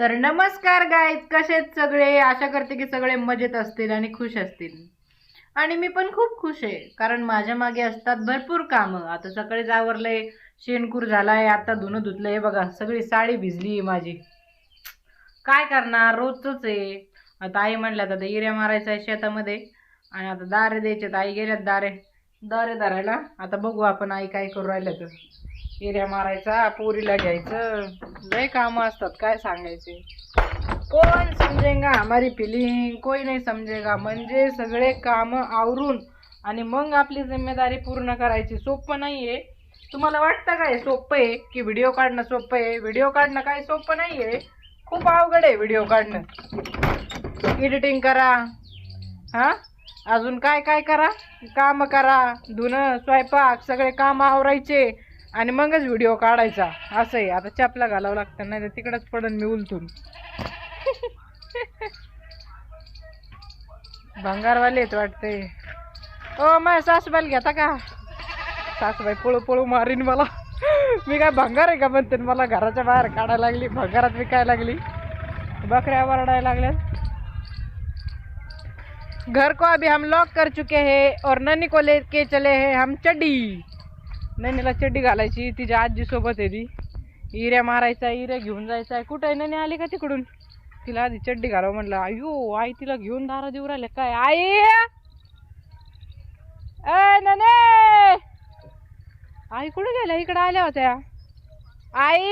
तर नमस्कार गायत कसे आहेत सगळे? आशा करते की सगळे मजेत असतील आणि खुश असतील. आणि मी पण खूप खुश आहे कारण माझ्या मागे असतात भरपूर कामं. आता सकाळीच आवरलंय शेणकूर झालाय आता धुणं धुतलंय. बघा सगळी साडी भिजली आहे माझी. काय करणार? रोजच आहे. आता आई म्हणल्या आता इऱ्या मारायचा आहे शेतामध्ये. आणि आता दारे द्यायचे तर आई गेल्यात दारे. दारे दारायला आता बघू आपण आई काय करू राहिलं तर. एरिया मारायचा पोरीला घ्यायचं. लय कामं असतात काय सांगायचे? कोण समजेगा हमारी फिलिंग कोई नाही समजेगा. म्हणजे सगळे कामं आवरून आणि मग आपली जिम्मेदारी पूर्ण करायची. सोपं नाही आहे तुम्हाला वाटतं काय? सोपं आहे की व्हिडिओ काढणं सोपं आहे? व्हिडिओ काढणं काय सोपं नाही आहे खूप अवघड आहे व्हिडिओ काढणं. एडिटिंग करा. हां? अजून काय काय करा? कामं करा. धुणं स्वयंपाक सगळे कामं आवरायचे. आणि मगच व्हिडिओ काढायचा. असं आहे आता चपला घालावं लागतं नाही तर तिकडंच पडन मी उलथून. भंगारवाले आहेत वाटते ओ माझ्या सासूबाईला घेता का? सासूबाई पळू पळू मारीन मला. मी काय भंगार आहे का म्हणते? मला घराच्या बाहेर काढायला लागली भंगारात विकायला लागली. बकऱ्या वरडायला लागल्या घर को अभी हम लॉक कर चुके हैं और ननी को लेके चले हैं हम चड्डी. नैनीला चड्डी घालायची तिच्या आजी सोबत आहे ती. इऱ्या मारायचा इऱ्या घेऊन जायचा. कुठं आहे ननी आली का तिकडून? तिला आधी चड्डी घालावं म्हणलं. अयो आई तिला घेऊन दारा देऊ राहिले काय आई? ए नने आई कुठे गेल्या? इकडे आल्या होत्या. आई!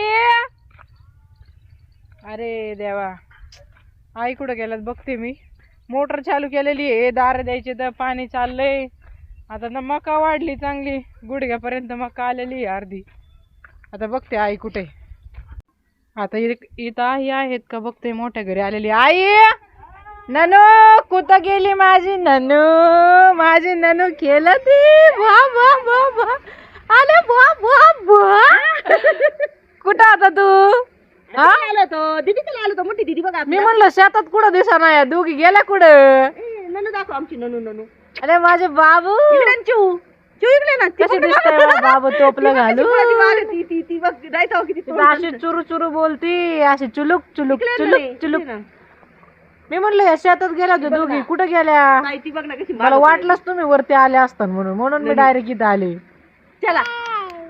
अरे देवा. आई कुठं गेल्यात? बघते मी. मोटर चालू केलेली आहे. दार द्यायचे तर पाणी चाललंय. आता ना मका वाढली चांगली. गुडघ्यापर्यंत मका आलेली आहे अर्धी. आता बघते आई कुठे आता इथ- आई आहेत का बघते मोठ्या घरी आलेली आई! ननू कुठं गेली माझी ननू? माझी ननू केलं ती बा बा बा बा आले बा बा बा कुठं आता तू? हा? आलो तो दीदीकडे आलो तो मोठी दीदी बघा मी म्हणलं शेतात कुठं दिसा नाही दोघी गेल्या कुठं? ननू दाखव आमची ननू ननू. अरे माझे बाबू! इकडे न चिऊ. चिऊ इकडे ना. ती कशी बघ ना दिसतंय बघ. बा- बाबू टोपलं ती घालू ती ती ती ती बघ ती किती तिथं अशी चुरू चुरू बोलती अशी चुलुक चुलुक इकडे चुलुक चुलुक. इकडे ना. मी म्हणलं या शेतात गेल्या होत्या दोघी. कुठं गेल्या? नाही ती बघ ना कशी मला वाटलंच तुम्ही वरती आले असतात म्हणून. म्हणून मी डायरेक्ट इथं आले. चला.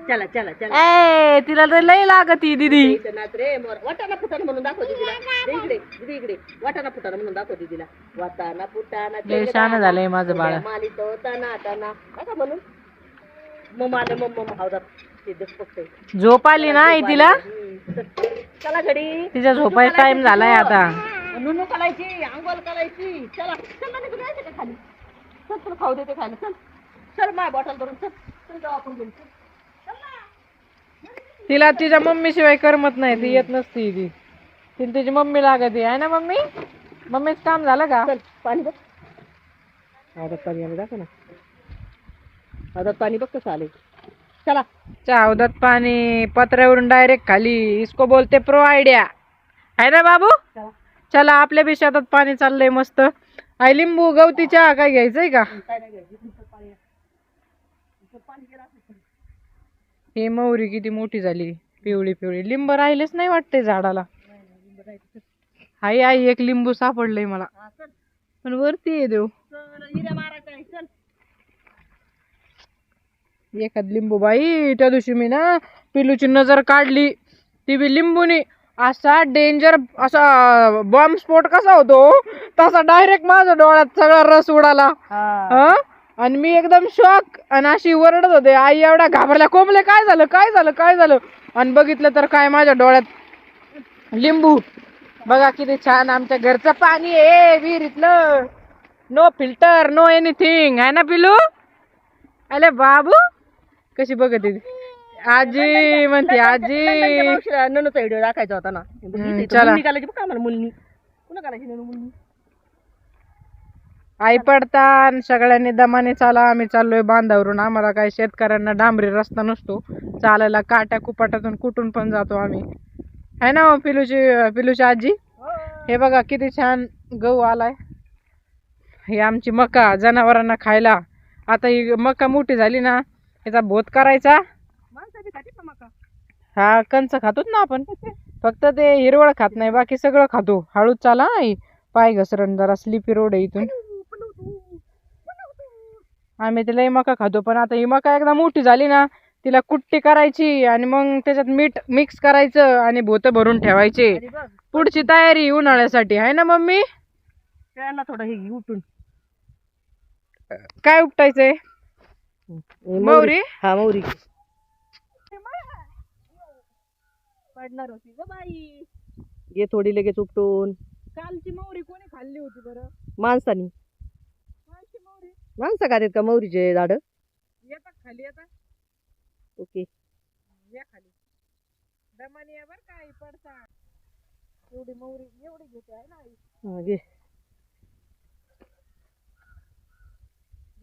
चला चला चला. ए तिला तर लई लागत दीदी. इथं नाच रे मोर वाटाणा फुटाणा म्हणून दाखव दीदीला दे इकडे दीदी इकडे. वाटाणा फुटाणा म्हणून दाखव दीदीला वाटाणा फुटाणा लय शहाणं झालंय माझं बाळ. मालित ताना ताना का म्हणून मग आलं मग मग हावदात ते दस झोप आली नाही तिला? हम्म. चला घडी तिच्या झोपायचा टाइम झालाय आता. नुनू करायची आंघोळ करायची चला चल ना जायचं का खाली. चल तुला खाऊ देते खायला. चल. चल माय बॉटल भरून चल चल जाऊ आपण चल. ना. तिला तिच्या मम्मी शिवाय करमत नाही ती येत नसती ती. तिला तिची मम्मी लागत आहे. ना मम्मी? मम्मीच काम झालं का? चल पाणी बघ. हातात पाणी आलं दाखव ना. पाणी बघ कसं आले चला. चावदात पाणी. पत्र्यावरून डायरेक्ट खाली. इसको बोलते प्रो आयडिया आहे ना बाबू? चला. चला आपल्या बी शेतात पाणी चाललंय मस्त. आई लिंबू गवती चहा काय घ्यायचंय का? हे मोहरी किती मोठी झाली. पिवळी पिवळी. लिंब राहिलेच नाही वाटते झाडाला. आई आई एक लिंबू सापडलंय मला. पण वरती आहे देऊ एखाद लिंबू बाई त्या दिवशी मी ना पिलूची नजर काढली. ती बी लिंबूनी. असा डेंजर असा बॉम्ब स्फोट कसा होतो? तसा डायरेक्ट माझ्या डोळ्यात सगळा रस उडाला. हं? आणि मी एकदम शॉक आणि अशी वरडत होते आई एवढा घाबरल्या कोंबले काय झालं काय झालं काय झालं? आणि बघितलं तर काय माझ्या डोळ्यात लिंबू. बघा किती छान आमच्या घरचं पाणी आहे विहिरीतलं. नो फिल्टर नो एनिथिंग आहे ना पिलू? अरे बाबू कशी बघत? आजी म्हणते आजी. ननूचा व्हिडिओ दाखायचा होता ना. चला. मुलगी कुणा ननू मुलगी? आई पडतान सगळ्यांनी दमाने चाला आम्ही चाललोय बांधावरून. आम्हाला काय शेतकऱ्यांना डांबरी रस्ता नसतो. चालायला काट्या कुपाटातून कुठून पण जातो आम्ही. आहे ना हो पिलूची पिलूची आजी? हे बघा किती छान गहू आलाय. हे आमची मका जनावरांना खायला. आता ही मका मोठी झाली ना याचा भोत करायचा. हा कंच खातोच ना आपण. फक्त ते हिरवळ खात नाही बाकी सगळं खातो. हळूच चाला आई. पाय घसरण जरा स्लिपी रोड आहे इथून. आम्ही तिला मका खातो पण आता ही मका एकदा मोठी झाली ना तिला कुट्टी करायची आणि मग त्याच्यात मीठ मिक्स करायचं आणि भोत भरून ठेवायचे. पुढची तयारी उन्हाळ्यासाठी आहे ना मम्मी? त्यांना थोडं हे उठून. काय उपटायचंय? मौरी हा मौरी पडणार होती ग बाई. घे थोडी लगेच उपटून. कालची मौरी कोणी खाल्ली होती बरं? माणसानी. माणसं खातात का मौरीचे झाड? येतात खाली येतात ओके. या खाली. दमानी या बरं काय पडता. एवढी मौरी एवढी घेते आहे ना आई. हा, घे.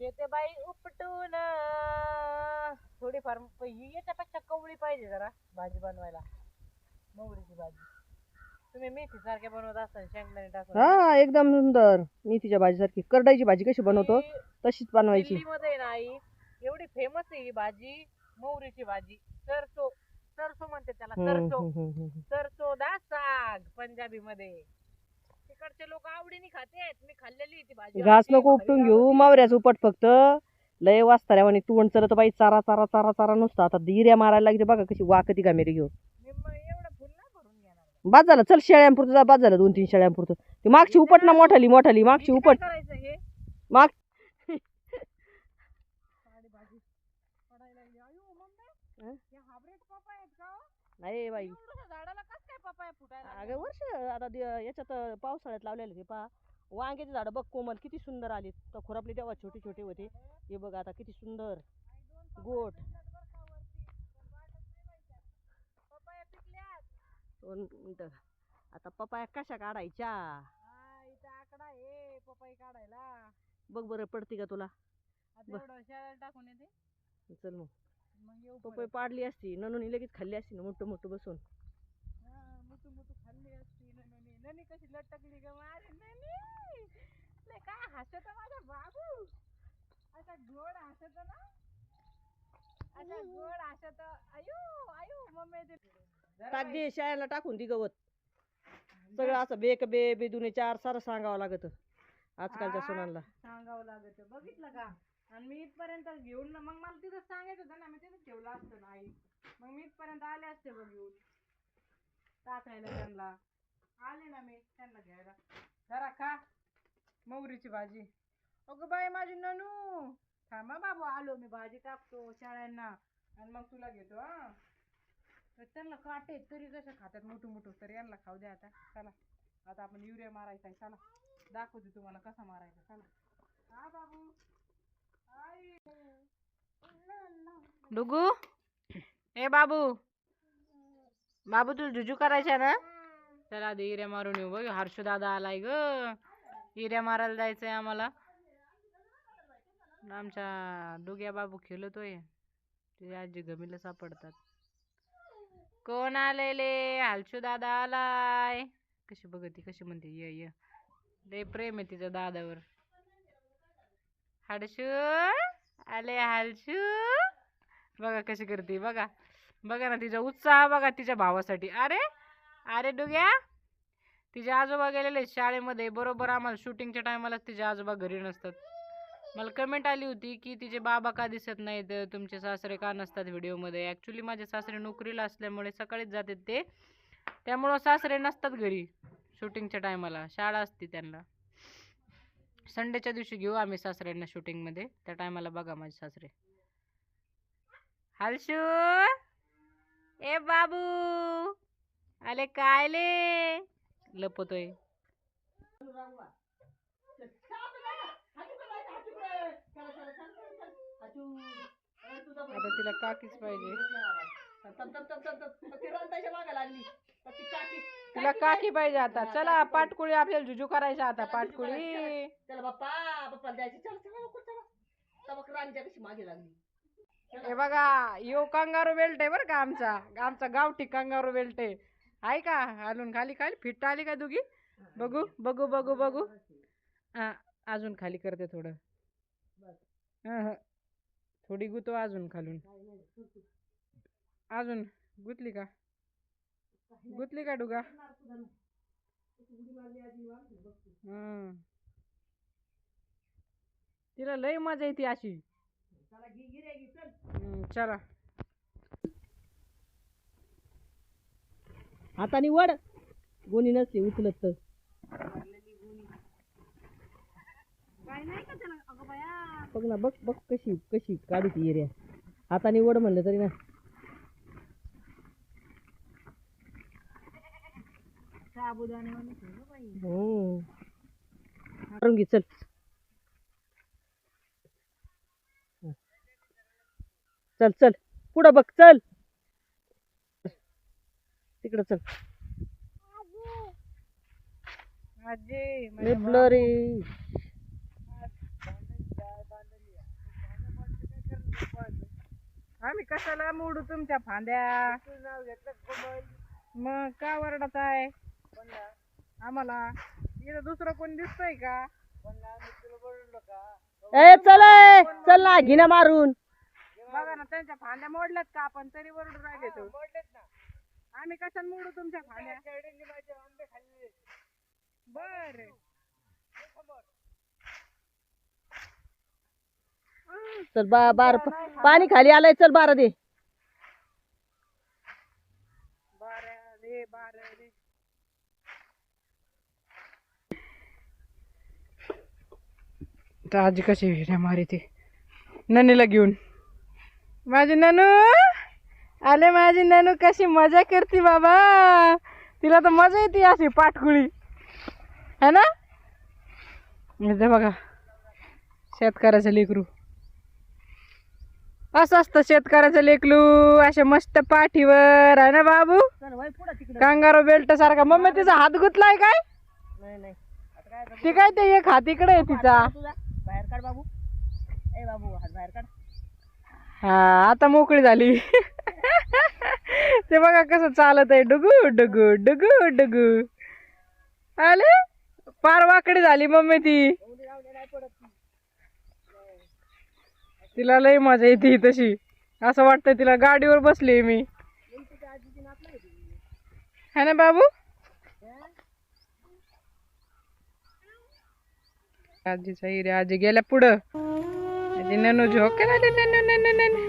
घेते बाई उपटून. थोडीफार प- ही याच्यापेक्षा कवळी पाहिजे जरा भाजी बनवायला. मोहरीची भाजी. तुम्ही मेथी सारख्या बनवत असाल शेंगदाणे टाकून. हा एकदम सुंदर. मेथीच्या भाजीसारखी करडाईची भाजी कशी बनवतो तशीच बनवायची. दिल्लीमध्ये ना आई एवढी फेमस आहे ही भाजी मोहरीची भाजी. सरसो सरसो म्हणते त्याला हम्म, सरसो. हम्म, हम्म, हम्म. सरसो दा साग पंजाबी मध्ये तिकडचे लोक आवडीने खातेत मी खाल्लेली आहे ती भाजी. घास नको उपटून. घेऊ मावऱ्याचं उपट फक्त. लय वाचताऱ्या म्हणे तू चरत बाई चारा चारा चारा चारा नुसतं. आता हिऱ्या मारायला लागते बघा कशी वाकती घामेरी घेऊ मी मग एवढं फुल नाही भरून घेणार बाद झालं चल शेळ्यांपुरतं जा बाद झालं दोन तीन शेळ्यांपुरतं. ती मागची उपट ना मोठाली मोठाली मागची उपट. हे. माग हं? हे हो? नाही बाई. एवढ्या झाडाला कस काय पपाया फुटायला लागले? अगं वर्ष आता याच्यात पावसाळ्यात लावलेले ते पहा. वांग्याची झाडं बघ कोमल किती सुंदर आली तर खुरापली तेव्हा छोटे छोटे होते. हे बघ आता किती सुंदर. गोट पपाया पिकल्यात दोन मिनिटं आता पपाया कशा काढायच्या? हा इथं आकडा आहे पपई काढायला. बघ बरं पडते का तुला? आता बर. एवढं शाळेला टाकून येते. चल मग. मग येऊ पपई परत. पाडली असती ननूनी लगेच खाल्ली असती ना मोठं मोठं बसून. हा, मुतू मुतू खाल्ली असती ननी ननी कशी लटकली ग मारे ननी लय काय हसत माझा बाबू? असा गोड हसत ना? असा गोड हसत आयु आयु मम्मी ते टाक दे शाळेला टाकून ती गवत. सगळं असं बेक बे बेदुने चार सारं सांगावं लागत आजकालच्या. सुनांना. सांगावं लागत. बघितलं का? आणि मी इथपर्यंत घेऊन ना मग मला तिथं सांगायचं होतं ना मी तिथं ठेवलं असतं ना आई. मग मी इथपर्यंत आले असते बघ घेऊन. टाकायला त्यांना. आले ना मी त्यांना घ्यायला. जरा खा मोहरीची भाजी. अगं बाई माझी ननू. थांबा बाबू आलो मी भाजी टाकतो शाळ्यांना आणि मग तुला घेतो हा. म्हणजे त्यांना काटे आहेत, तरी कसं खातात मोठू मोठू तर यांना खाऊ द्या आता. चला. आता आपण युरिया मारायचा आहे. चला. दाखवते तुम्हाला कसा मारायचा. चला. हा बाबू. डुगू. ए बाबू. बाबू तुला जुजू करायचा ना? चला आधी हिऱ्या मारून येऊ बघ. हर्षू दादा आलाय ग. हिऱ्या मारायला जायचंय आम्हाला. आमच्या डुग्या बाबू खेळतोय. तुझ्या आजी गमीला सापडतात. कोण आलेले? हालशू दादा आलाय. कशी बघती कशी म्हणते? ये ये. लय प्रेम आहे तिच्या दादावर. हाडशू आले हालशू बघा कशी करते बघा. बघा ना तिचा उत्साह बघा तिच्या भावासाठी. अरे अरे डुग्या. तिचे आजोबा गेलेले शाळेमध्ये बरोबर आम्हाला शूटिंगच्या टायमालाच तिचे आजोबा घरी नसतात. मला कमेंट आली होती की तिचे बाबा का दिसत नाहीत तुमचे सासरे का नसतात व्हिडिओमध्ये? ॲक्च्युली माझे सासरे नोकरीला असल्यामुळे सकाळीच जातात ते. त्यामुळं सासरे नसतात घरी शूटिंगच्या टायमाला शाळा असते त्यांना. संडेच्या दिवशी घेऊ आम्ही सासऱ्यांना शूटिंगमध्ये त्या टायमाला बघा माझे सासरे. हलशू! ए बाबू! आले काय ले लपतोय आता तिला काकीच पाहिजे. तिला काकी पाहिजे आता. चला पाटकुळी आपल्याला जुजू करायचा आता पाटकुळी. चला बाप्पा बाप्पा द्यायची. चल राणीच्या कशी मागे लागली. हे बघा यो कंगारू बेल्ट आहे बरं का आमचा. आमचा गावठी कंगारू बेल्ट आहे. आहे का? हालून खाली खाली. फिट आली का दुगी बघू बघू बघू बघू. हा अजून खाली करते थोडं. हं, हं. थोडी गुतो अजून खालून. अजून गुतली का? गुतली का डुगा? नाही. हं. तिला लय मजा येते अशी. चला घे गिऱ्या घे चल. हं, चला. हाताने वड गोणी नसते उचलत तर. बघ ना बघ बघ कशी कशी काढी ती एरिया हाताने वड म्हणलं तरी ना. हो. घे चल. चल चल. पुढं बघ चल. तिकडं चल. ब्लर. आम्ही कशाला मोडू तुमच्या फांद्या? मग का वरडत आहे? आम्हाला इथं दुसरं कोण दिसतंय का? ए चल ए, चल ना घे ना मारून. बघा ना त्यांच्या फांद्या मोडल्यात का आपण? तरी वरडू राहिले तो. आम्ही कशाला मोडू तुमच्या फांद्या? बर. चल बा बार पाणी खाली आलंय चल बारा दे. बारा रे बारा रे. तर आजी कशी हिऱ्या मारी ती. ननीला घेऊन. माझी ननू आले माझी ननू कशी मजा करते बाबा. तिला तर मजा येते अशी पाटकुळी. है ना? बघा शेतकऱ्याचं लेकरू. असं असतं शेतकऱ्याचं लेकलू असे मस्त पाठीवर. आहे ना बाबू? कांगारो बेल्ट सारखा. मम्मी तिचा हात गुतलाय काय? ती काय ते एक हात इकडे आहे तिचा. तुझा. बाहेर काढ बाबू. ए बाबू हात बाहेर काढ. हा आता मोकळी झाली. ते बघा कसं चालत आहे. डुगू डुगू डुगू डुगू. आले? पार वाकडी झाली मम्मी ती. तिला लय मजा येते तशी. असं वाटतं तिला गाडीवर बसली मी. है ना बाबू? आजीचा हिरे आजी गेल्या पुढं. आजी ननू झोके आली ननू ननू ननू.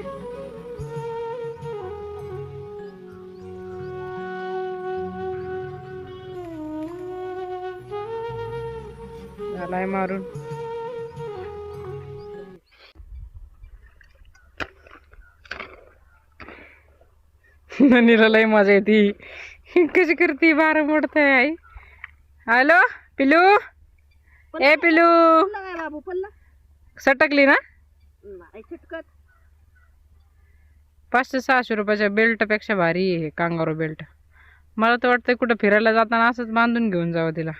झालाय मारून. ननीला लय मजा येते. कशी करते बारा मोडताय आई? हॅलो पिलू? ए पिलू? बाबू? सटकली ना? पाचशे सहाशे रुपयाच्या बेल्टपेक्षा भारी आहे कांगारो बेल्ट मला तर वाटतंय कुठं फिरायला जाताना असंच बांधून घेऊन जावं तिला.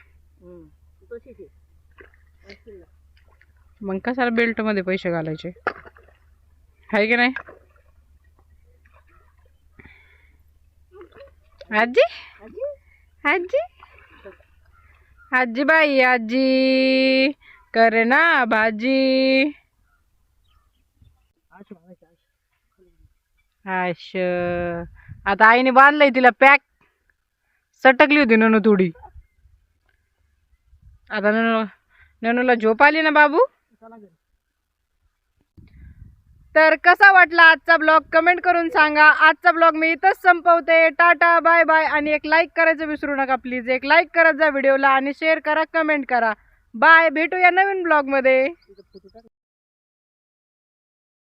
मग कशाला बेल्टमध्ये पैसे घालायचे? आहे की नाही? आजी? आजी? आजी? आजी बाई आजी. करे ना भाजी. आश आता आईने बांधलंय तिला पॅक. सटकली होती ननू थोडी. आता ननू ननूला झोप आली ना बाबू. तर कसा वाटला आजचा ब्लॉग? कमेंट करून सांगा. आजचा ब्लॉग मी इथंच संपवते. Tata bye bye. आणि एक लाईक करायचं विसरू नका प्लीज एक लाईक करत जा व्हिडिओला आणि शेअर करा कमेंट करा. बाय भेटूया नवीन ब्लॉगमध्ये.